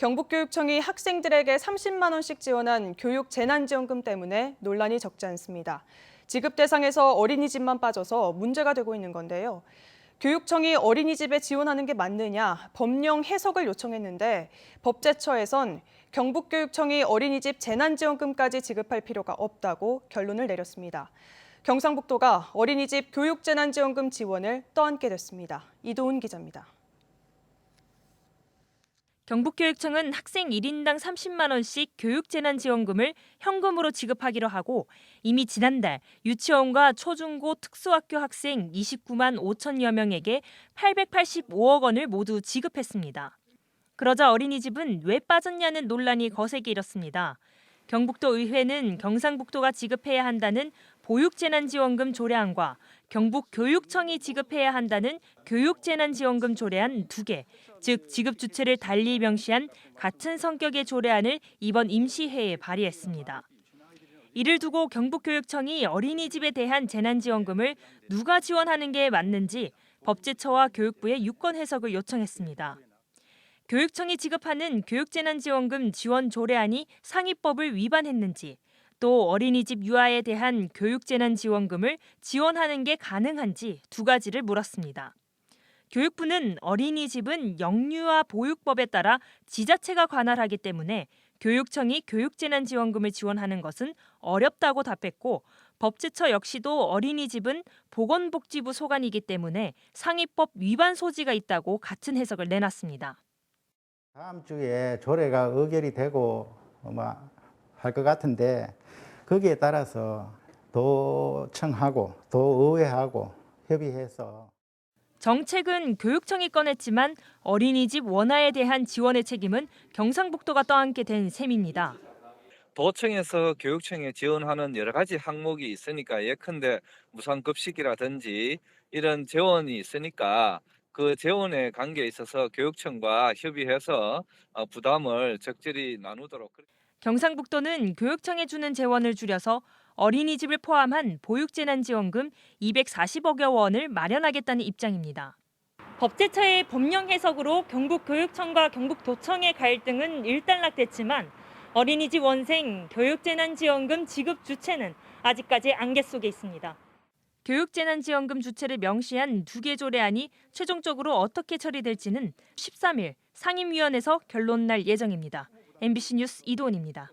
경북교육청이 학생들에게 30만 원씩 지원한 교육 재난지원금 때문에 논란이 적지 않습니다. 지급 대상에서 어린이집만 빠져서 문제가 되고 있는 건데요. 교육청이 어린이집에 지원하는 게 맞느냐 법령 해석을 요청했는데 법제처에선 경북교육청이 어린이집 재난지원금까지 지급할 필요가 없다고 결론을 내렸습니다. 경상북도가 어린이집 교육재난지원금 지원을 떠안게 됐습니다. 이도훈 기자입니다. 경북교육청은 학생 1인당 30만 원씩 교육재난지원금을 현금으로 지급하기로 하고 이미 지난달 유치원과 초중고 특수학교 학생 29만 5천여 명에게 885억 원을 모두 지급했습니다. 그러자 어린이집은 왜 빠졌냐는 논란이 거세게 일었습니다. 경북도 의회는 경상북도가 지급해야 한다는 보육재난지원금 조례안과 경북교육청이 지급해야 한다는 교육재난지원금 조례안 두 개, 즉 지급 주체를 달리 명시한 같은 성격의 조례안을 이번 임시회에 발의했습니다. 이를 두고 경북교육청이 어린이집에 대한 재난지원금을 누가 지원하는 게 맞는지 법제처와 교육부에 유권 해석을 요청했습니다. 교육청이 지급하는 교육재난지원금 지원 조례안이 상위법을 위반했는지 또 어린이집 유아에 대한 교육재난지원금을 지원하는 게 가능한지 두 가지를 물었습니다. 교육부는 어린이집은 영유아 보육법에 따라 지자체가 관할하기 때문에 교육청이 교육재난지원금을 지원하는 것은 어렵다고 답했고 법제처 역시도 어린이집은 보건복지부 소관이기 때문에 상위법 위반 소지가 있다고 같은 해석을 내놨습니다. 다음 주에 조례가 의결이 되고 할 것 같은데 거기에 따라서 도청하고 도의회하고 협의해서 정책은 교육청이 꺼냈지만 어린이집 원화에 대한 지원의 책임은 경상북도가 떠안게 된 셈입니다. 도청에서 교육청에 지원하는 여러 가지 항목이 있으니까 예컨대 무상급식이라든지 이런 재원이 있으니까 그 재원의 관계에 있어서 교육청과 협의해서 어, 부담을 적절히 나누도록 경상북도는 교육청에 주는 재원을 줄여서 어린이집을 포함한 보육재난지원금 240억여 원을 마련하겠다는 입장입니다. 법제처의 법령 해석으로 경북교육청과 경북도청의 갈등은 일단락됐지만 어린이집 원생 교육재난지원금 지급 주체는 아직까지 안개 속에 있습니다. 교육재난지원금 주체를 명시한 두 개 조례안이 최종적으로 어떻게 처리될지는 13일 상임위원회에서 결론 날 예정입니다. MBC 뉴스 이도원입니다.